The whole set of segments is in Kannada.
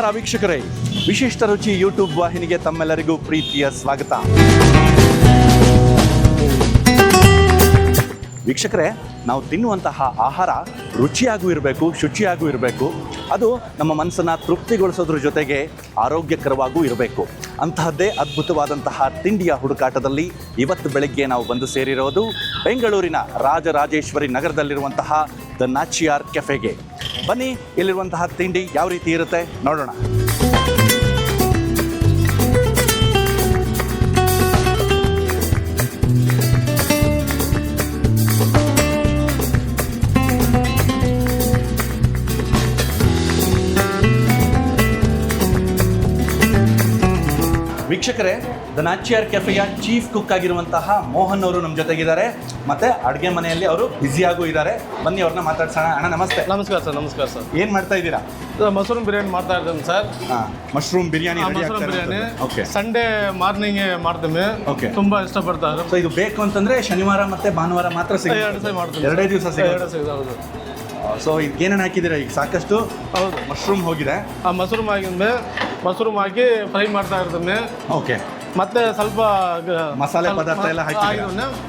ನಮಸ್ಕಾರ ವೀಕ್ಷಕರೇ. ವಿಶಿಷ್ಟ ರುಚಿ ಯೂಟ್ಯೂಬ್ ವಾಹಿನಿಗೆ ತಮ್ಮೆಲ್ಲರಿಗೂ ಪ್ರೀತಿಯ ಸ್ವಾಗತ. ವೀಕ್ಷಕರೇ ನಾವು ತಿನ್ನುವಂತಹ ಆಹಾರ ರುಚಿಯಾಗೂ ಇರಬೇಕು, ಶುಚಿಯಾಗೂ ಇರಬೇಕು. ಅದು ನಮ್ಮ ಮನಸ್ಸನ್ನು ತೃಪ್ತಿಗೊಳಿಸೋದ್ರ ಜೊತೆಗೆ ಆರೋಗ್ಯಕರವಾಗೂ ಇರಬೇಕು. ಅಂತಹದ್ದೇ ಅದ್ಭುತವಾದಂತಹ ತಿಂಡಿಯ ಹುಡುಕಾಟದಲ್ಲಿ ಇವತ್ತು ಬೆಳಗ್ಗೆ ನಾವು ಬಂದು ಸೇರಿರೋದು ಬೆಂಗಳೂರಿನ ರಾಜರಾಜೇಶ್ವರಿ ನಗರದಲ್ಲಿರುವಂತಹ ದ ನಾಚಿಯಾರ್ ಕೆಫೆಗೆ. ಬನ್ನಿ, ಇಲ್ಲಿರುವಂತಹ ತಿಂಡಿ ಯಾವ ರೀತಿ ಇರುತ್ತೆ ನೋಡೋಣ. ವೀಕ್ಷಕರೇ ದ ನಾಚಿಯಾರ್ ಕೆಫೆಯ ಚೀಫ್ ಕುಕ್ ಆಗಿರುವಂತಹ ಮೋಹನ್ ಅವರು ನಮ್ಮ ಜೊತೆಗಿದ್ದಾರೆ. ಮತ್ತೆ ಅಡುಗೆ ಮನೆಯಲ್ಲಿ ಅವರು ಬ್ಯುಸಿಯಾಗೂ ಇದ್ದಾರೆ. ಬನ್ನಿ ಅವ್ರನ್ನ ಮಾತಾಡ್ಸೋಣ. ಅಣ್ಣ ನಮಸ್ತೆ. ನಮಸ್ಕಾರ ಸರ್ ನಮಸ್ಕಾರ ಸರ್. ಏನು ಮಾಡ್ತಾ ಇದ್ದೀರಾ? ಇದು ಮಶ್ರೂಮ್ ಬಿರಿಯಾನಿ ಮಾಡ್ತಾ ಇದ್ದೇನೆ sir. Mushroom biryani ready mushroom biryani. Okay Sunday morning ಮಾಡ್ತೇವೆ ಓಕೆ ತುಂಬಾ ಇಷ್ಟಪಡ್ತಾರೆ. ಸೊ ಇದು ಬೇಕು ಅಂತಂದ್ರೆ ಶನಿವಾರ ಮತ್ತೆ ಭಾನುವಾರ ಮಾತ್ರ ಸಿಗುತ್ತೆ. ಎರಡು ಮಾಡ್ತೀವಿ ಎರಡೇ ದಿವಸ ಸಿಗುತ್ತೆ. ಹೌದು. ಸೊ ಏನೇನು ಹಾಕಿದ್ದೀರಾ? ಈಗ ಸಾಕಷ್ಟು ಹೌದು. ಮಶ್ರೂಮ್ ಹೋಗಿದೆ. ಆ ಮಶ್ರೂಮ್ ಆಗಿದ್ಮೇಲೆ ಮಶ್ರೂಮ್ ಹಾಕಿ ಫ್ರೈ ಮಾಡ್ತಾ ಇರ್ತೇನೆ. ಓಕೆ ಮತ್ತೆ ಸ್ವಲ್ಪ ಮಸಾಲೆ ಪದಾರ್ಥ ಎಲ್ಲ ಹಾಕಿ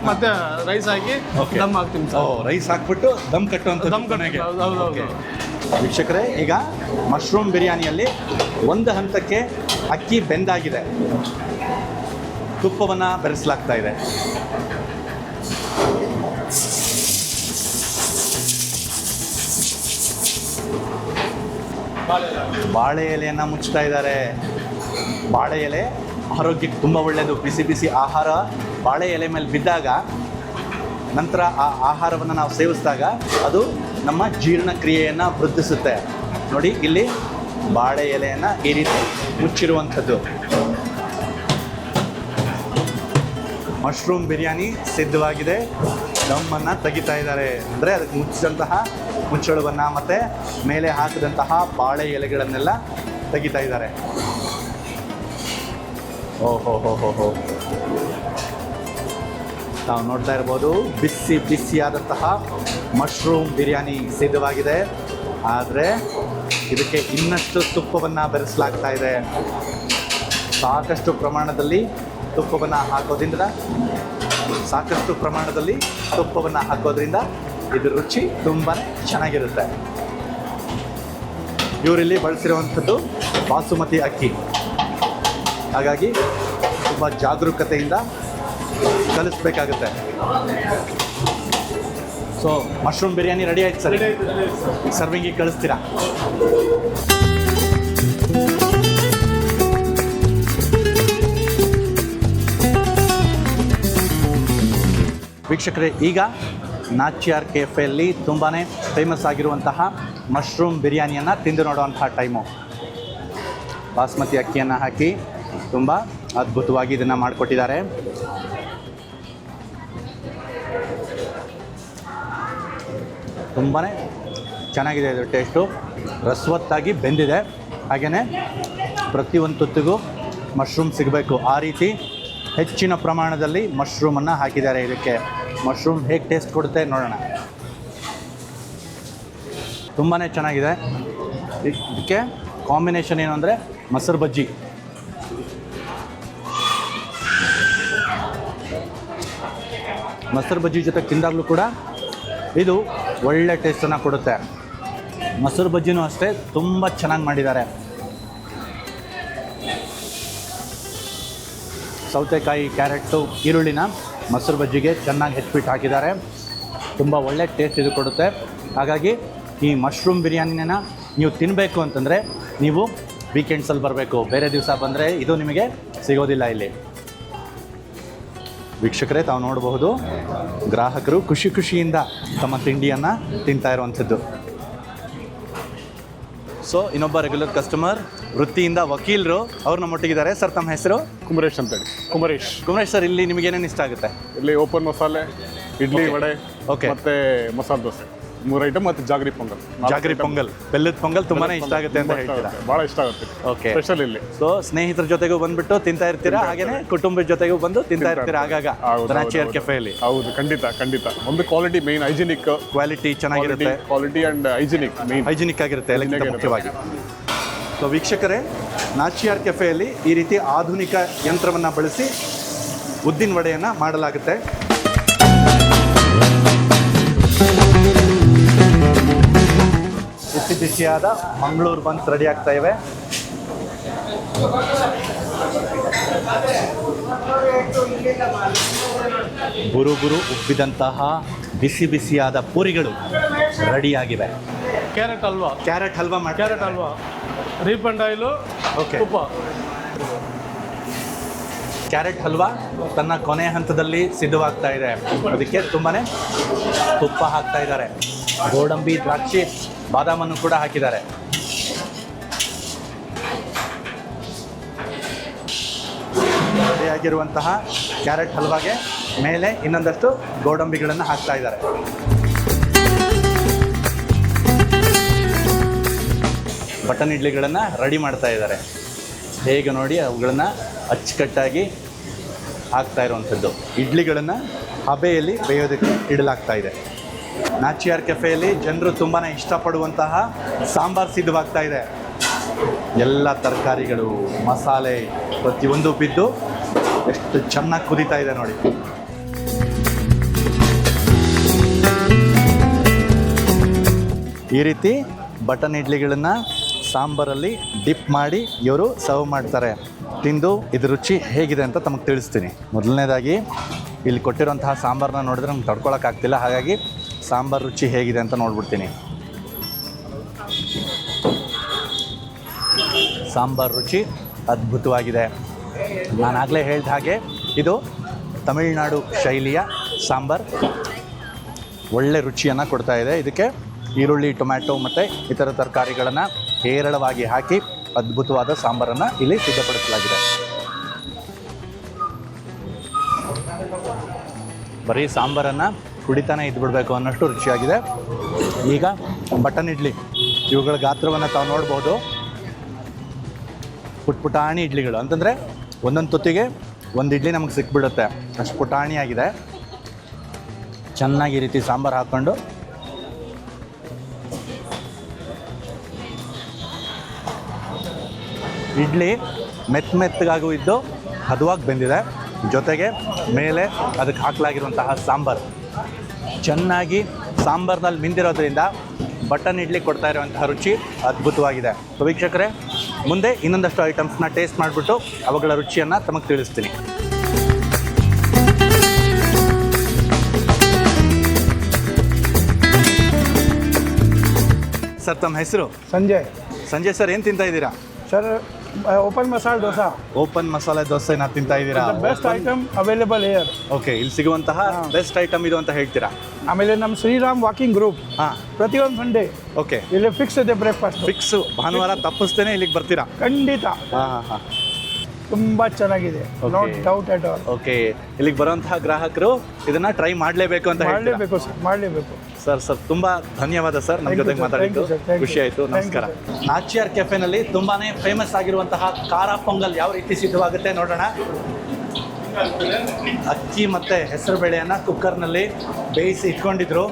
ಮತ್ತೆ ರೈಸ್ ಹಾಕಿ. ದಮ್ ಹಾಕ್ತೀನಿ ಸರ್. ರೈಸ್ ಹಾಕ್ಬಿಟ್ಟು ದಮ್ ಕಟ್ಟುವಂತ ದಮ್ ಕಟ್ಟಿಗೆ ವೀಕ್ಷಕರೇ ಈಗ ಮಶ್ರೂಮ್ ಬಿರಿಯಾನಿಯಲ್ಲಿ ಒಂದು ಹಂತಕ್ಕೆ ಅಕ್ಕಿ ಬೆಂದಾಗಿದೆ. ತುಪ್ಪವನ್ನು ಬೆರೆಸಲಾಗ್ತಾ ಇದೆ. ಬಾಳೆ ಎಲೆಯನ್ನು ಮುಚ್ತಾ ಇದ್ದಾರೆ. ಬಾಳೆ ಎಲೆ ಆರೋಗ್ಯಕ್ಕೆ ತುಂಬ ಒಳ್ಳೆಯದು ಬಿಸಿ ಬಿಸಿ ಆಹಾರ, ಬಾಳೆ ಎಲೆ ಮೇಲೆ ಬಿದ್ದಾಗ ನಂತರ ಆ ಆಹಾರವನ್ನು ನಾವು ಸೇವಿಸಿದಾಗ ಅದು ನಮ್ಮ ಜೀರ್ಣಕ್ರಿಯೆಯನ್ನು ವೃದ್ಧಿಸುತ್ತೆ. ನೋಡಿ, ಇಲ್ಲಿ ಬಾಳೆ ಎಲೆಯನ್ನು ಈ ರೀತಿ ಮುಚ್ಚಿರುವಂಥದ್ದು. ಮಶ್ರೂಮ್ ಬಿರಿಯಾನಿ ಸಿದ್ಧವಾಗಿದೆ. ದಮ್ಮನ್ನು ತೆಗಿತಾ ಇದ್ದಾರೆ. ಅಂದರೆ ಅದಕ್ಕೆ ಮುಚ್ಚಿದಂತಹ ಮುಚ್ಚಳವನ್ನು ಮತ್ತು ಮೇಲೆ ಹಾಕಿದಂತಹ ಬಾಳೆ ಎಲೆಗಳನ್ನೆಲ್ಲ ತೆಗಿತಾ ಇದ್ದಾರೆ. ಓಹೋ ಹೋ ಹೋ ಹೋ ನಾವು ನೋಡ್ತಾ ಇರ್ಬೋದು ಬಿಸಿ ಬಿಸಿಯಾದಂತಹ ಮಶ್ರೂಮ್ ಬಿರಿಯಾನಿ ಸಿದ್ಧವಾಗಿದೆ. ಆದರೆ ಇದಕ್ಕೆ ಇನ್ನಷ್ಟು ತುಪ್ಪವನ್ನು ಬೆರೆಸಲಾಗ್ತಾ ಇದೆ. ಸಾಕಷ್ಟು ಪ್ರಮಾಣದಲ್ಲಿ ತುಪ್ಪವನ್ನು ಹಾಕೋದ್ರಿಂದ, ಸಾಕಷ್ಟು ಪ್ರಮಾಣದಲ್ಲಿ ತುಪ್ಪವನ್ನು ಹಾಕೋದ್ರಿಂದ ಇದ್ರ ರುಚಿ ತುಂಬಾ ಚೆನ್ನಾಗಿರುತ್ತೆ. ಇವರಿಲ್ಲಿ ಬಳಸಿರುವಂಥದ್ದು ಬಾಸುಮತಿ ಅಕ್ಕಿ. ಹಾಗಾಗಿ ತುಂಬ ಜಾಗರೂಕತೆಯಿಂದ ಕಲಿಸ್ಬೇಕಾಗುತ್ತೆ. ಸೊ ಮಶ್ರೂಮ್ ಬಿರಿಯಾನಿ ರೆಡಿ ಆಯ್ತು ಸರ್. ಸರ್ವಿಂಗಿಗೆ ಕಳಿಸ್ತೀರಾ? ವೀಕ್ಷಕರೇ, ಈಗ ನಾಚಿಯಾರ್ ಕೆಫೆಯಲ್ಲಿ ತುಂಬಾ ಫೇಮಸ್ ಆಗಿರುವಂತಹ ಮಶ್ರೂಮ್ ಬಿರಿಯಾನಿಯನ್ನು ತಿಂದು ನೋಡುವಂತಹ ಟೈಮು ಬಾಸ್ಮತಿ ಅಕ್ಕಿಯನ್ನು ಹಾಕಿ ತುಂಬ ಅದ್ಭುತವಾಗಿ ಇದನ್ನು ಮಾಡಿಕೊಟ್ಟಿದ್ದಾರೆ. ತುಂಬಾ ಚೆನ್ನಾಗಿದೆ ಇದು ಟೇಸ್ಟು ರಸ್ವತ್ತಾಗಿ ಬೆಂದಿದೆ. ಹಾಗೆಯೇ ಪ್ರತಿಯೊಂದು ತುತ್ತಿಗೂ ಮಶ್ರೂಮ್ ಸಿಗಬೇಕು. ಆ ರೀತಿ ಹೆಚ್ಚಿನ ಪ್ರಮಾಣದಲ್ಲಿ ಮಶ್ರೂಮನ್ನು ಹಾಕಿದ್ದಾರೆ ಇದಕ್ಕೆ. ಮಶ್ರೂಮ್ ಹೇಗೆ ಟೇಸ್ಟ್ ಕೊಡುತ್ತೆ ನೋಡೋಣ. ತುಂಬಾ ಚೆನ್ನಾಗಿದೆ. ಇದಕ್ಕೆ ಕಾಂಬಿನೇಷನ್ ಏನು ಅಂದರೆ ಮೊಸರು ಬಜ್ಜಿ. ಮೊಸರು ಬಜ್ಜಿ ಜೊತೆ ತಿಂದಾಗಲೂ ಕೂಡ ಇದು ಒಳ್ಳೆ ಟೇಸ್ಟನ್ನು ಕೊಡುತ್ತೆ. ಮೊಸರು ಬಜ್ಜಿನೂ ಅಷ್ಟೇ ತುಂಬ ಚೆನ್ನಾಗಿ ಮಾಡಿದ್ದಾರೆ. ಸೌತೆಕಾಯಿ ಕ್ಯಾರೆಟು ಈರುಳ್ಳಿನ ಮೊಸರು ಬಜ್ಜಿಗೆ ಚೆನ್ನಾಗಿ ಹೆಚ್ಚಿಬಿಟ್ಟು ಹಾಕಿದ್ದಾರೆ. ತುಂಬ ಒಳ್ಳೆ ಟೇಸ್ಟ್ ಇದು ಕೊಡುತ್ತೆ. ಹಾಗಾಗಿ ಈ ಮಶ್ರೂಮ್ ಬಿರಿಯಾನಿನ ನೀವು ತಿನ್ನಬೇಕು ಅಂತಂದರೆ ನೀವು ವೀಕೆಂಡ್ಸಲ್ಲಿ ಬರಬೇಕು. ಬೇರೆ ದಿವಸ ಬಂದರೆ ಇದು ನಿಮಗೆ ಸಿಗೋದಿಲ್ಲ ಇಲ್ಲಿ. ವೀಕ್ಷಕರೇ ತಾವು ನೋಡಬಹುದು ಗ್ರಾಹಕರು ಖುಷಿ ಖುಷಿಯಿಂದ ತಮ್ಮ ತಿಂಡಿಯನ್ನು ತಿಂತಾ ಇರುವಂಥದ್ದು. ಸೊ ಇನ್ನೊಬ್ಬ ರೆಗ್ಯುಲರ್ ಕಸ್ಟಮರ್ ವೃತ್ತಿಯಿಂದ ವಕೀಲರು ಅವ್ರು ನಮ್ಮೊಟ್ಟಿಗಿದ್ದಾರೆ ಸರ್ ತಮ್ಮ ಹೆಸರು? ಕುಮರೇಶ್ ಅಂತೇಳಿ ಕುಮರೇಶ್. ಕುಮರೇಶ್ ಸರ್ ಇಲ್ಲಿ ನಿಮಗೆ ಏನೇನು ಇಷ್ಟ ಆಗುತ್ತೆ? ಇಲ್ಲಿ ಓಪನ್ ಮಸಾಲೆ ಇಡ್ಲಿ ವಡೆ ಓಕೆ ಮತ್ತೆ ಮಸಾಲೆ ದೋಸೆ. ಮೂರು ಐಟಮ್ ಮತ್ತೆ ಜಾಗರಿ ಪೊಂಗಲ್. ಜಾಗರಿ ಪೊಂಗಲ್ ಬೆಲ್ಲದ ಪೊಂಗಲ್ ತುಂಬಾನೇ ಇಷ್ಟ ಆಗುತ್ತೆ ಅಂತ ಹೇಳ್ತೀರಾ? ಬಹಳ ಇಷ್ಟ ಆಗುತ್ತೆ. ಓಕೆ ಸ್ಪೆಷಲ್ ಇಲ್ಲಿ. ಸೊ ಸ್ನೇಹಿತರ ಜೊತೆಗೂ ಬಂದ್ಬಿಟ್ಟು ತಿಂತಾ ಇರ್ತೀರಾ? ಹಾಗೇನೆ ಕುಟುಂಬದ ಜೊತೆಗೂ ಬಂದು ತಿಂತಾ ಇರ್ತೀರಾ ಆಗಾಗ? ನಾಚಿಯರ್ ಹೌದು, ರಾಚಿಯರ್ ಹೌದು. ಕೆಫೆಯಲ್ಲಿ ಹೌದು ಖಂಡಿತ ಖಂಡಿತ. ಒಂದು ಕ್ವಾಲಿಟಿ ಮೇನ್ ಹೈಜಿನಿಕ್ ಕ್ವಾಲಿಟಿ ಚೆನ್ನಾಗಿರುತ್ತೆ. Quality and hygienic main hygienic ಆಗಿರುತ್ತೆ ಮುಖ್ಯವಾಗಿ. ಸೊ ವೀಕ್ಷಕರೇ ನಾಚಿಯಾರ್ ಕೆಫೆಯಲ್ಲಿ ಈ ರೀತಿ ಆಧುನಿಕ ಯಂತ್ರವನ್ನು ಬಳಸಿ ಉದ್ದಿನ ವಡೆಯನ್ನು ಮಾಡಲಾಗುತ್ತೆ. ಬಿಸಿ ಬಿಸಿಯಾದ ಮಂಗಳೂರು ಬನ್ಸ್ ರೆಡಿ ಆಗ್ತಾ ಇವೆ. ಗುರು ಗುರು ಉಬ್ಬಿದಂತಹ ಬಿಸಿ ಬಿಸಿಯಾದ ಪೂರಿಗಳು ರೆಡಿಯಾಗಿವೆ. ಕ್ಯಾರೆಟ್ ಹಲ್ವಾ. ಕ್ಯಾರೆಟ್ ಹಲ್ವಾ ಮಾಡಿ carrot halwa. Refined oil okay ತುಪ್ಪ ಕ್ಯಾರೆಟ್ ಹಲ್ವಾ ತನ್ನ ಕೊನೆ ಹಂತದಲ್ಲಿ ಸಿದ್ಧವಾಗ್ತಾ ಇದೆ. ಅದಕ್ಕೆ ತುಂಬಾ ತುಪ್ಪ ಹಾಕ್ತಾ ಇದ್ದಾರೆ. ಗೋಡಂಬಿ ದ್ರಾಕ್ಷಿ. ಬಾದಾಮನ್ನು ಕೂಡ ಹಾಕಿದ್ದಾರೆ. ಆಗಿರುವಂತಹ ಕ್ಯಾರೆಟ್ ಹಲ್ವಾಗೆ ಮೇಲೆ ಇನ್ನೊಂದಷ್ಟು ಗೋಡಂಬಿಗಳನ್ನು ಹಾಕ್ತಾ ಇದ್ದಾರೆ. ಬಟನ್ ಇಡ್ಲಿಗಳನ್ನು ರೆಡಿ ಮಾಡ್ತಾ ಇದ್ದಾರೆ. ಹೇಗೆ ನೋಡಿ ಅವುಗಳನ್ನು ಅಚ್ಚುಕಟ್ಟಾಗಿ ಹಾಕ್ತಾ ಇರುವಂಥದ್ದು. ಇಡ್ಲಿಗಳನ್ನು ಹಬೆಯಲ್ಲಿ ಬೇಯೋದಕ್ಕೆ ಇಡಲಾಗ್ತಾ ಇದೆ. ನಾಚಿಯಾರ್ ಕೆಫೆಯಲ್ಲಿ ಜನರು ತುಂಬಾ ಇಷ್ಟಪಡುವಂತಹ ಸಾಂಬಾರ್ ಸಿದ್ಧವಾಗ್ತಾ ಇದೆ. ಎಲ್ಲ ತರಕಾರಿಗಳು, ಮಸಾಲೆ, ಪ್ರತಿಯೊಂದು ಬಿದ್ದು ಎಷ್ಟು ಚೆನ್ನಾಗಿ ಕುದೀತಾ ಇದೆ ನೋಡಿ. ಈ ರೀತಿ ಬಟನ್ ಇಡ್ಲಿಗಳನ್ನು ಸಾಂಬಾರಲ್ಲಿ ಡಿಪ್ ಮಾಡಿ ಇವರು ಸರ್ವ್ ಮಾಡ್ತಾರೆ. ತಿಂದು ಇದು ರುಚಿ ಹೇಗಿದೆ ಅಂತ ತಮಗೆ ತಿಳಿಸ್ತೀನಿ. ಮೊದಲನೇದಾಗಿ ಇಲ್ಲಿ ಕೊಟ್ಟಿರೋಂತಹ ಸಾಂಬಾರನ್ನ ನೋಡಿದ್ರೆ ನಮ್ಗೆ ತಡ್ಕೊಳಕ್ಕಾಗ್ತಿಲ್ಲ ಹಾಗಾಗಿ ಸಾಂಬಾರು ರುಚಿ ಹೇಗಿದೆ ಅಂತ ನೋಡ್ಬಿಡ್ತೀನಿ. ಸಾಂಬಾರು ರುಚಿ ಅದ್ಭುತವಾಗಿದೆ. ನಾನಾಗಲೇ ಹೇಳಿದ ಹಾಗೆ ಇದು ತಮಿಳುನಾಡು ಶೈಲಿಯ ಸಾಂಬಾರ್. ಒಳ್ಳೆ ರುಚಿಯನ್ನು ಕೊಡ್ತಾ ಇದೆ. ಇದಕ್ಕೆ ಈರುಳ್ಳಿ, ಟೊಮ್ಯಾಟೊ ಮತ್ತು ಇತರ ತರಕಾರಿಗಳನ್ನು ಹೇರಳವಾಗಿ ಹಾಕಿ ಅದ್ಭುತವಾದ ಸಾಂಬಾರನ್ನು ಇಲ್ಲಿ ಸಿದ್ಧಪಡಿಸಲಾಗಿದೆ. ಬರೀ ಸಾಂಬಾರನ್ನು ಕುಡಿತಾನೆ ಇದ್ಬಿಡ್ಬೇಕು ಅನ್ನೋಷ್ಟು ರುಚಿಯಾಗಿದೆ. ಈಗ ಬಟನ್ ಇಡ್ಲಿ. ಇವುಗಳ ಗಾತ್ರವನ್ನು ತಾವು ನೋಡ್ಬೋದು. ಪುಟ್ ಪುಟಾಣಿ ಇಡ್ಲಿಗಳು. ಅಂತಂದರೆ ಒಂದೊಂದು ತುತ್ತಿಗೆ ಒಂದು ಇಡ್ಲಿ ನಮಗೆ ಸಿಕ್ಬಿಡುತ್ತೆ. ಅಷ್ಟು ಪುಟಾಣಿಯಾಗಿದೆ ಚೆನ್ನಾಗಿ ರೀತಿ ಸಾಂಬಾರು ಹಾಕ್ಕೊಂಡು ಇಡ್ಲಿ ಮೆತ್ತ ಮೆತ್ತಗಾಗೂ ಇದ್ದು ಹದವಾಗಿ ಬೆಂದಿದೆ. ಜೊತೆಗೆ ಮೇಲೆ ಅದಕ್ಕೆ ಹಾಕಲಾಗಿರುವಂತಹ ಸಾಂಬಾರು. ಚೆನ್ನಾಗಿ ಸಾಂಬಾರ್ನಲ್ಲಿ ಮಿಂದಿರೋದ್ರಿಂದ ಬಟನ್ ಇಡ್ಲಿ ಕೊಡ್ತಾ ಇರುವಂತಹ ರುಚಿ ಅದ್ಭುತವಾಗಿದೆ. ಸೊ ವೀಕ್ಷಕರೇ ಮುಂದೆ ಇನ್ನೊಂದಷ್ಟು ಐಟಮ್ಸ್ನ ಟೇಸ್ಟ್ ಮಾಡಿಬಿಟ್ಟು ಅವುಗಳ ರುಚಿಯನ್ನು ತಮಗೆ ತಿಳಿಸ್ತೀನಿ. ಸರ್ ತಮ್ಮ ಹೆಸರು? ಸಂಜಯ್. ಸಂಜಯ್ ಸರ್ ಏನು ತಿಂತಾ ಇದ್ದೀರಾ? Sir open masala dosa open masala ದೋಸೆನ ತಿಂತಾ ಇದ್ದೀರಾ best item available here okay ಇಲ್ಲಿ ಸಿಗುವಂತಹ ಬೆಸ್ಟ್ ಐಟಮ್ ಇದು ಅಂತ ಹೇಳ್ತೀರಾ? ಆಮೇಲೆ ನಮ್ಮ ಶ್ರೀರಾಮ್ ವಾಕಿಂಗ್ ಗ್ರೂಪ್ ಹಾಂ. ಪ್ರತಿಯೊಂದು ಸಂಡೇ ಓಕೆ ಇಲ್ಲಿ ಫಿಕ್ಸ್ ಇದೆ ಬ್ರೇಕ್ಫಾಸ್ಟ್ ಫಿಕ್ಸ್ ಭಾನುವಾರ ತಪ್ಪಿಸ್ತೇನೆ ಇಲ್ಲಿಗೆ ಬರ್ತೀರಾ? ಖಂಡಿತ. ಹಾಂ ಹಾಂ ತುಂಬಾ ಚೆನ್ನಾಗಿದೆ. No Okay. Doubt at all okay ಇಲ್ಲಿಗೆ ಬರುವಂತಹ ಗ್ರಾಹಕರು ಇದನ್ನ ಟ್ರೈ ಮಾಡಲೇಬೇಕು ಅಂತ ಹೇಳ್ತೀರಾ? ಮಾಡಲೇಬೇಕು ಸರ್ ಮಾಡಲೇಬೇಕು. ಸರ್ ಸರ್ ತುಂಬಾ ಧನ್ಯವಾದ ಸರ್ ನಮ್ಮ ಜೊತೆಗೆ ಮಾತಾಡಿದ್ದು. ಖುಷಿ ಆಯಿತು. ನಮಸ್ಕಾರ. ನಾಚಿಯರ್ ಕೆಫೆನಲ್ಲಿ ತುಂಬಾನೇ ಫೇಮಸ್ ಆಗಿರುವಂತಹ ಖಾರ ಪೊಂಗಲ್ ಯಾವ ರೀತಿ ಸಿದ್ಧವಾಗುತ್ತೆ ನೋಡೋಣ. ಅಕ್ಕಿ ಮತ್ತು ಹೆಸರು ಬೇಳೆಯನ್ನು ಕುಕ್ಕರ್ನಲ್ಲಿ ಬೇಯಿಸಿ ಇಟ್ಕೊಂಡಿದ್ರು.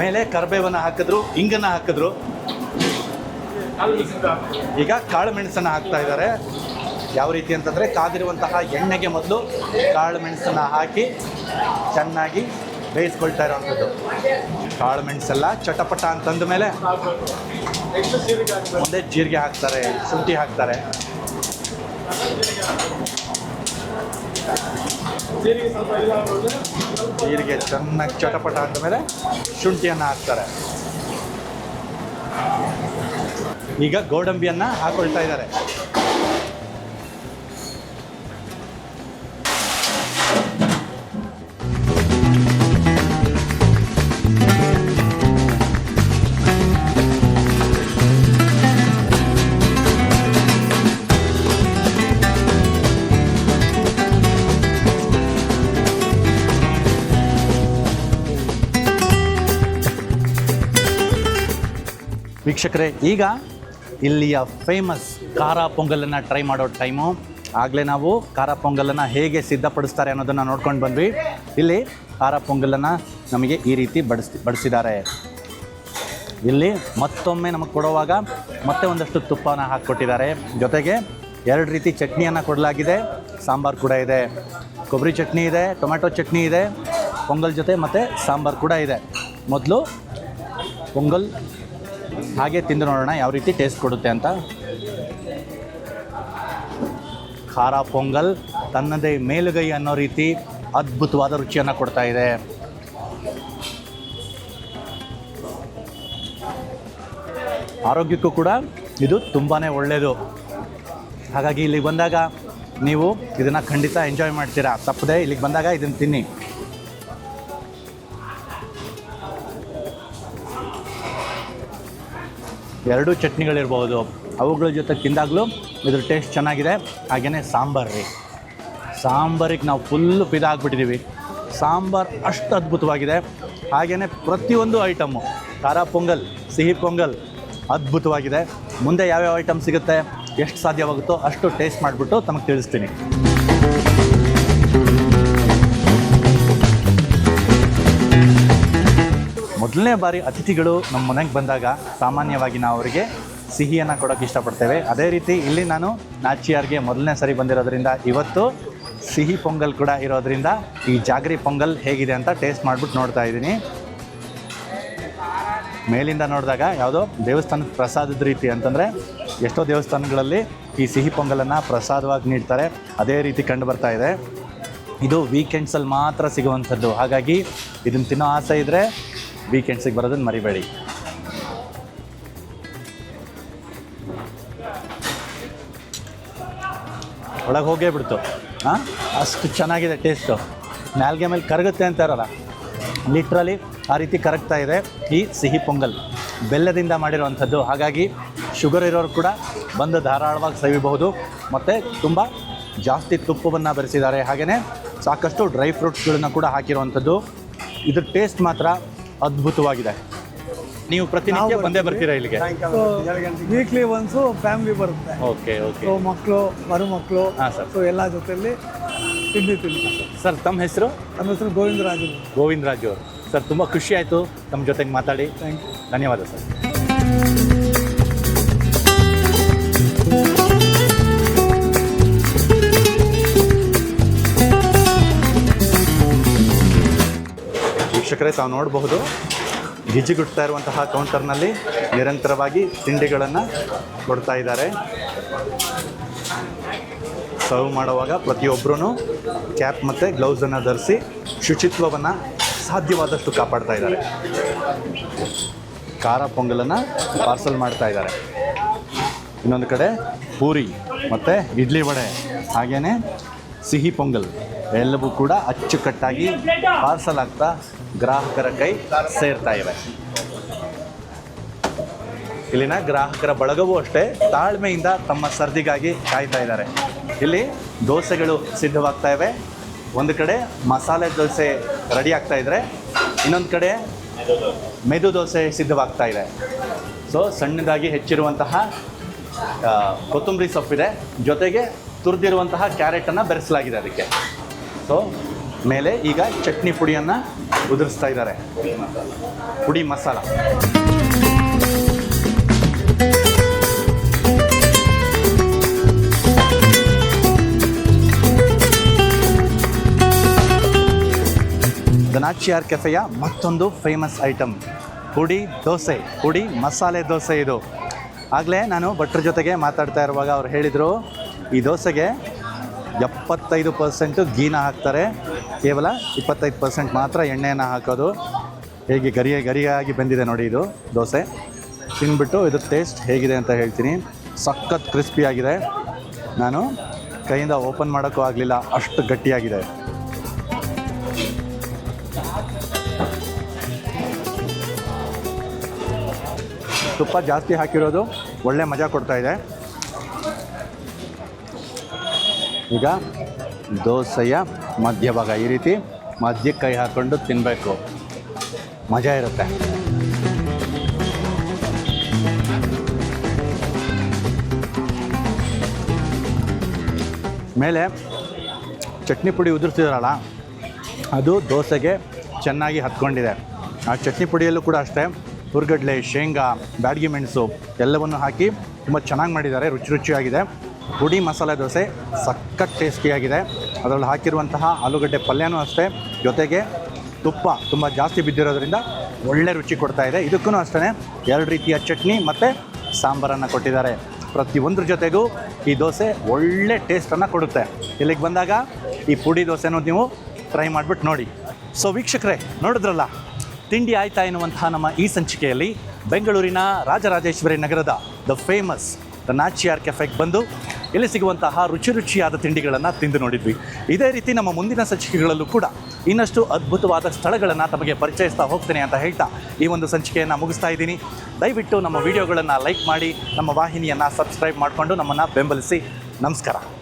ಮೇಲೆ ಕರಿಬೇವನ್ನು ಹಾಕಿದ್ರು ಇಂಗನ್ನು ಹಾಕಿದ್ರು. ಈಗ ಕಾಳು ಮೆಣಸನ್ನು ಹಾಕ್ತಾ ಇದ್ದಾರೆ. ಯಾವ ರೀತಿ ಅಂತಂದರೆ ಕಾದಿರುವಂತಹ ಎಣ್ಣೆಗೆ ಮೊದಲು ಕಾಳು ಮೆಣಸನ್ನು ಹಾಕಿ ಚೆನ್ನಾಗಿ ಬೇಯಿಸ್ಕೊಳ್ತಾ ಇರೋವಂಥದ್ದು ಕಾಳು ಮೆಣಸೆಲ್ಲ ಚಟಪಟ ಅಂತಂದ ಮೇಲೆ ಒಂದೇ ಜೀರಿಗೆ ಹಾಕ್ತಾರೆ, ಶುಂಠಿ ಹಾಕ್ತಾರೆ. ಜೀರಿಗೆ ಚೆನ್ನಾಗಿ ಚಟಪಟ ಅಂದಮೇಲೆ ಶುಂಠಿಯನ್ನು ಹಾಕ್ತಾರೆ. ಈಗ ಗೋಡಂಬಿಯನ್ನು ಹಾಕೊಳ್ತಾ ಇದ್ದಾರೆ. ವೀಕ್ಷಕರೇ, ಈಗ ಇಲ್ಲಿಯ ಫೇಮಸ್ ಖಾರ ಪೊಂಗಲನ್ನು ಟ್ರೈ ಮಾಡೋ ಟೈಮು ಆಗಲೇ ನಾವು ಖಾರ ಪೊಂಗಲನ್ನು ಹೇಗೆ ಸಿದ್ಧಪಡಿಸ್ತಾರೆ ಅನ್ನೋದನ್ನು ನೋಡ್ಕೊಂಡು ಬಂದ್ವಿ. ಇಲ್ಲಿ ಖಾರ ಪೊಂಗಲನ್ನು ನಮಗೆ ಈ ರೀತಿ ಬಡಿಸಿ ಬಡಿಸಿದ್ದಾರೆ. ಇಲ್ಲಿ ಮತ್ತೊಮ್ಮೆ ನಮಗೆ ಕೊಡುವಾಗ ಮತ್ತೆ ಒಂದಷ್ಟು ತುಪ್ಪನ ಹಾಕಿಕೊಟ್ಟಿದ್ದಾರೆ. ಜೊತೆಗೆ ಎರಡು ರೀತಿ ಚಟ್ನಿಯನ್ನು ಕೊಡಲಾಗಿದೆ. ಸಾಂಬಾರು ಕೂಡ ಇದೆ. ಕೊಬ್ಬರಿ ಚಟ್ನಿ ಇದೆ ಟೊಮ್ಯಾಟೊ ಚಟ್ನಿ ಇದೆ, ಪೊಂಗಲ್ ಜೊತೆ ಮತ್ತು ಸಾಂಬಾರು ಕೂಡ ಇದೆ. ಮೊದಲು ಪೊಂಗಲ್ ಹಾಗೆ ತಿಂದು ನೋಡೋಣ, ಯಾವ ರೀತಿ ಟೇಸ್ಟ್ ಕೊಡುತ್ತೆ ಅಂತ. ಖಾರ ಪೊಂಗಲ್, ತನ್ನದೇ ಮೇಲುಗೈ ಅನ್ನೋ ರೀತಿ ಅದ್ಭುತವಾದ ರುಚಿಯನ್ನು ಕೊಡ್ತಾ ಇದೆ. ಆರೋಗ್ಯಕ್ಕೂ ಕೂಡ ಇದು ತುಂಬಾ ಒಳ್ಳೆಯದು ಹಾಗಾಗಿ ಇಲ್ಲಿಗೆ ಬಂದಾಗ ನೀವು ಇದನ್ನು ಖಂಡಿತ ಎಂಜಾಯ್ ಮಾಡ್ತೀರಾ. ತಪ್ಪದೆ ಇಲ್ಲಿಗೆ ಬಂದಾಗ ಇದನ್ನು ತಿನ್ನಿ. ಎರಡೂ ಚಟ್ನಿಗಳಿರ್ಬೋದು. ಅವುಗಳ ಜೊತೆ ತಿಂದಾಗಲೂ ಇದ್ರ ಟೇಸ್ಟ್ ಚೆನ್ನಾಗಿದೆ. ಹಾಗೆಯೇ ಸಾಂಬಾರು ರೀ. ಸಾಂಬಾರಿಗೆ ನಾವು ಫುಲ್ಲು ಫಿದಾಗ್ಬಿಟ್ಟಿದ್ದೀವಿ ಸಾಂಬಾರು ಅಷ್ಟು ಅದ್ಭುತವಾಗಿದೆ. ಹಾಗೆಯೇ ಪ್ರತಿಯೊಂದು ಐಟಮು ಖಾರ ಪೊಂಗಲ್, ಸಿಹಿ ಪೊಂಗಲ್ ಅದ್ಭುತವಾಗಿದೆ. ಮುಂದೆ ಯಾವ್ಯಾವ ಐಟಮ್ ಸಿಗುತ್ತೆ, ಎಷ್ಟು ಸಾಧ್ಯವಾಗುತ್ತೋ ಅಷ್ಟು ಟೇಸ್ಟ್ ಮಾಡಿಬಿಟ್ಟು ತಮಗೆ ತಿಳಿಸ್ತೀನಿ. ಮೊದಲನೇ ಬಾರಿ ಅತಿಥಿಗಳು ನಮ್ಮ ಮನೆಗೆ ಬಂದಾಗ ಸಾಮಾನ್ಯವಾಗಿ ನಾವು ಅವರಿಗೆ ಸಿಹಿಯನ್ನು ಕೊಡೋಕೆ ಇಷ್ಟಪಡ್ತೇವೆ. ಅದೇ ರೀತಿ ಇಲ್ಲಿ ನಾನು ನಾಚಿಯಾರ್ಗೆ ಮೊದಲನೇ ಸರಿ ಬಂದಿರೋದ್ರಿಂದ ಇವತ್ತು ಸಿಹಿ ಪೊಂಗಲ್ ಕೂಡ ಇರೋದ್ರಿಂದ ಈ ಜಾಗರಿ ಪೊಂಗಲ್ ಹೇಗಿದೆ ಅಂತ ಟೇಸ್ಟ್ ಮಾಡಿಬಿಟ್ಟು ನೋಡ್ತಾ ಇದ್ದೀನಿ. ಮೇಲಿಂದ ನೋಡಿದಾಗ ಯಾವುದೋ ದೇವಸ್ಥಾನದ ಪ್ರಸಾದದ ರೀತಿ ಅಂತಂದರೆ ಎಷ್ಟೋ ದೇವಸ್ಥಾನಗಳಲ್ಲಿ ಈ ಸಿಹಿ ಪೊಂಗಲನ್ನು ಪ್ರಸಾದವಾಗಿ ನೀಡ್ತಾರೆ. ಅದೇ ರೀತಿ ಕಂಡು ಬರ್ತಾ ಇದೆ. ಇದು ವೀಕೆಂಡ್ಸಲ್ಲಿ ಮಾತ್ರ ಸಿಗುವಂಥದ್ದು. ಹಾಗಾಗಿ ಇದನ್ನು ತಿನ್ನೋ ಆಸೆ ಇದ್ದರೆ ವೀಕೆಂಡ್ಸಿಗೆ ಬರೋದನ್ನು ಮರಿಬೇಡಿ. ಒಳಗೆ ಹೋಗೇ ಬಿಡ್ತು. ಹಾಂ ಅಷ್ಟು ಚೆನ್ನಾಗಿದೆ ಟೇಸ್ಟು ನಾಲ್ಗೆ ಮೇಲೆ ಕರಗುತ್ತೆ ಅಂತ ಇರಲ್ಲ. ಲಿಟ್ರಲಿ ಆ ರೀತಿ ಕರಗ್ತಾ ಇದೆ ಈ ಸಿಹಿ ಪೊಂಗಲ್. ಬೆಲ್ಲದಿಂದ ಮಾಡಿರುವಂಥದ್ದು. ಹಾಗಾಗಿ ಶುಗರ್ ಇರೋರು ಕೂಡ ಬಂದು ಧಾರಾಳವಾಗಿ ಸವಿಬಹುದು. ಮತ್ತು ತುಂಬ ಜಾಸ್ತಿ ತುಪ್ಪವನ್ನು ಬೆರೆಸಿದ್ದಾರೆ. ಹಾಗೆಯೇ ಸಾಕಷ್ಟು ಡ್ರೈ ಫ್ರೂಟ್ಸ್ಗಳನ್ನು ಕೂಡ ಹಾಕಿರುವಂಥದ್ದು. ಇದ್ರ ಟೇಸ್ಟ್ ಮಾತ್ರ. ಅದ್ಭುತವಾಗಿದೆ. ನೀವು ಪ್ರತಿನಿತ್ಯ ಬಂದೇ ಬರ್ತೀರಾ ಇಲ್ಲಿಗೆ? ವೀಕ್ಲಿ ಒನ್ಸು ಫ್ಯಾಮಿಲಿ ಬರುತ್ತೆ. Okay okay. ಸೊ ಮಕ್ಕಳು ಮರುಮಕ್ಕಳು ಹಾಂ ಸರ್. ಸೊ ಎಲ್ಲ ಜೊತೆಯಲ್ಲಿ ತಿಂಡಿ ತಿಂತಾರೆ ಸರ್ ತಮ್ಮ ಹೆಸರು? ನಮ್ಮ ಹೆಸರು ಗೋವಿಂದರಾಜು ಗೋವಿಂದರಾಜು ಅವರು. ಸರ್ ತುಂಬ ಖುಷಿ ಆಯಿತು ತಮ್ಮ ಜೊತೆಗೆ ಮಾತಾಡಿ. ಥ್ಯಾಂಕ್ ಯು ಧನ್ಯವಾದ ಸರ್. ವೀಕ್ಷಕರೇ, ತಾವು ನೋಡಬಹುದು ಗಿಜಿಗುಡ್ತಾ ಇರುವಂತಹ ಕೌಂಟರ್ನಲ್ಲಿ ನಿರಂತರವಾಗಿ ತಿಂಡಿಗಳನ್ನು ಕೊಡ್ತಾ ಇದ್ದಾರೆ. ಸರ್ವ್ ಮಾಡುವಾಗ ಪ್ರತಿಯೊಬ್ಬರೂ ಕ್ಯಾಪ್ ಮತ್ತು ಗ್ಲೌಸನ್ನು ಧರಿಸಿ ಶುಚಿತ್ವವನ್ನು ಸಾಧ್ಯವಾದಷ್ಟು ಕಾಪಾಡ್ತಾ ಇದ್ದಾರೆ. ಖಾರ ಪೊಂಗಲನ್ನು ಪಾರ್ಸಲ್ ಮಾಡ್ತಾ ಇದ್ದಾರೆ. ಇನ್ನೊಂದು ಕಡೆ ಪೂರಿ ಮತ್ತು ಇಡ್ಲಿ ವಡೆ ಹಾಗೆಯೇ ಸಿಹಿ ಪೊಂಗಲ್ ಎಲ್ಲವೂ ಕೂಡ ಅಚ್ಚುಕಟ್ಟಾಗಿ ಪಾರ್ಸಲ್ ಆಗ್ತಾ ಗ್ರಾಹಕರ ಕೈ ಸೇರ್ತಾ ಇವೆ. ಇಲ್ಲಿನ ಗ್ರಾಹಕರ ಬಳಗವೂ ಅಷ್ಟೇ, ತಾಳ್ಮೆಯಿಂದ ತಮ್ಮ ಸರ್ದಿಗಾಗಿ ಕಾಯ್ತಾ ಇದ್ದಾರೆ. ಇಲ್ಲಿ ದೋಸೆಗಳು ಸಿದ್ಧವಾಗ್ತಾ ಇವೆ. ಒಂದು ಕಡೆ ಮಸಾಲೆ ದೋಸೆ ರೆಡಿ ಆಗ್ತಾ ಇದ್ರೆ, ಇನ್ನೊಂದು ಕಡೆ ಮೆದು ದೋಸೆ ಸಿದ್ಧವಾಗ್ತಾ ಇದೆ. ಸೊ ಸಣ್ಣದಾಗಿ ಹೆಚ್ಚಿರುವಂತಹ ಕೊತ್ತಂಬರಿ ಸೊಪ್ಪಿದೆ. ಜೊತೆಗೆ ತುರಿದಿರುವಂತಹ ಕ್ಯಾರೆಟನ್ನು ಬೆರೆಸಲಾಗಿದೆ ಅದಕ್ಕೆ. ಸೊ ಮೇಲೆ ಈಗ ಚಟ್ನಿ ಪುಡಿಯನ್ನು ಉದುರಿಸ್ತಾ ಇದ್ದಾರೆ. ಪುಡಿ ಮಸಾಲ. ದನಾಚಿಯಾರ್ ಕೆಫೆಯ ಮತ್ತೊಂದು ಫೇಮಸ್ ಐಟಮ್ ಪುಡಿ ದೋಸೆ, ಪುಡಿ ಮಸಾಲೆ ದೋಸೆ ಇದು. ಆಗಲೇ ನಾನು ಭಟ್ರ ಜೊತೆಗೆ ಮಾತಾಡ್ತಾ ಇರುವಾಗ ಅವ್ರು ಹೇಳಿದರು, ಈ ದೋಸೆಗೆ ಎಪ್ಪತ್ತೈದು ಪರ್ಸೆಂಟು ಗೀನ ಹಾಕ್ತಾರೆ. ಕೇವಲ ಇಪ್ಪತ್ತೈದು ಪರ್ಸೆಂಟ್ ಮಾತ್ರ ಎಣ್ಣೆಯನ್ನು ಹಾಕೋದು. ಹೇಗೆ ಗರಿಯ ಗರಿಯಾಗಿ ಬಂದಿದೆ ನೋಡಿ ಇದು ದೋಸೆ. ತಿಂದ್ಬಿಟ್ಟು ಇದು ಟೇಸ್ಟ್ ಹೇಗಿದೆ ಅಂತ ಹೇಳ್ತೀನಿ. ಸಖತ್ ಕ್ರಿಸ್ಪಿಯಾಗಿದೆ ನಾನು ಕೈಯಿಂದ ಓಪನ್ ಮಾಡೋಕ್ಕೂ ಆಗಲಿಲ್ಲ, ಅಷ್ಟು ಗಟ್ಟಿಯಾಗಿದೆ. ತುಪ್ಪ ಜಾಸ್ತಿ ಹಾಕಿರೋದು, ಒಳ್ಳೆ ಮಜಾ ಕೊಡ್ತಾ ಇದೆ. ಈಗ ದೋಸೆಯ ಮಧ್ಯಭಾಗ ಈ ರೀತಿ ಮಧ್ಯಕ್ಕೆ ಕೈ ಹಾಕ್ಕೊಂಡು ತಿನ್ನಬೇಕು ಮಜಾ ಇರುತ್ತೆ. ಮೇಲೆ ಚಟ್ನಿ ಪುಡಿ ಉದುರ್ತಿದಾರಲ್ಲ, ಅದು ದೋಸೆಗೆ ಚೆನ್ನಾಗಿ ಹತ್ಕೊಂಡಿದೆ. ಆ ಚಟ್ನಿ ಪುಡಿಯಲ್ಲೂ ಕೂಡ ಅಷ್ಟೇ ಹುರ್ಗಡ್ಲೆ, ಶೇಂಗಾ, ಬ್ಯಾಡಗಿ ಮೆಣಸು ಎಲ್ಲವನ್ನು ಹಾಕಿ ತುಂಬ ಚೆನ್ನಾಗಿ ಮಾಡಿದ್ದಾರೆ. ರುಚಿ ರುಚಿಯಾಗಿದೆ. ಪುಡಿ ಮಸಾಲೆ ದೋಸೆ ಸಖತ್ ಟೇಸ್ಟಿಯಾಗಿದೆ. ಅದರಲ್ಲಿ ಹಾಕಿರುವಂತಹ ಆಲೂಗಡ್ಡೆ ಪಲ್ಯನೂ ಅಷ್ಟೇ. ಜೊತೆಗೆ ತುಪ್ಪ ತುಂಬ ಜಾಸ್ತಿ ಬಿದ್ದಿರೋದ್ರಿಂದ ಒಳ್ಳೆ ರುಚಿ ಕೊಡ್ತಾ ಇದೆ. ಇದಕ್ಕೂ ಅಷ್ಟೇ ಎರಡು ರೀತಿಯ ಚಟ್ನಿ ಮತ್ತು ಸಾಂಬಾರನ್ನು ಕೊಟ್ಟಿದ್ದಾರೆ. ಪ್ರತಿಯೊಂದ್ರ ಜೊತೆಗೂ ಈ ದೋಸೆ ಒಳ್ಳೆ ಟೇಸ್ಟನ್ನು ಕೊಡುತ್ತೆ. ಇಲ್ಲಿಗೆ ಬಂದಾಗ ಈ ಪುಡಿ ದೋಸೆನೂ ನೀವು ಟ್ರೈ ಮಾಡಿಬಿಟ್ಟು ನೋಡಿ. ಸೊ ವೀಕ್ಷಕರೇ, ನೋಡಿದ್ರಲ್ಲ? ತಿಂಡಿ ಆಯ್ತಾ ಎನ್ನುವಂತಹ ನಮ್ಮ ಈ ಸಂಚಿಕೆಯಲ್ಲಿ ಬೆಂಗಳೂರಿನ ರಾಜರಾಜೇಶ್ವರಿ ನಗರದ ದ ಫೇಮಸ್ ದ ನಾಚಿಯಾರ್ ಕೆಫೆಗೆ ಬಂದು ಇಲ್ಲಿ ಸಿಗುವಂತಹ ರುಚಿ ರುಚಿಯಾದ ತಿಂಡಿಗಳನ್ನು ತಿಂದು ನೋಡಿದ್ವಿ. ಇದೇ ರೀತಿ ನಮ್ಮ ಮುಂದಿನ ಸಂಚಿಕೆಗಳಲ್ಲೂ ಕೂಡ ಇನ್ನಷ್ಟು ಅದ್ಭುತವಾದ ಸ್ಥಳಗಳನ್ನು ತಮಗೆ ಪರಿಚಯಿಸ್ತಾ ಹೋಗ್ತೇನೆ ಅಂತ ಹೇಳ್ತಾ ಈ ಒಂದು ಸಂಚಿಕೆಯನ್ನು ಮುಗಿಸ್ತಾ ಇದ್ದೀನಿ. ದಯವಿಟ್ಟು ನಮ್ಮ ವಿಡಿಯೋಗಳನ್ನು ಲೈಕ್ ಮಾಡಿ, ನಮ್ಮ ವಾಹಿನಿಯನ್ನು ಸಬ್ಸ್ಕ್ರೈಬ್ ಮಾಡಿಕೊಂಡು ನಮ್ಮನ್ನು ಬೆಂಬಲಿಸಿ. ನಮಸ್ಕಾರ.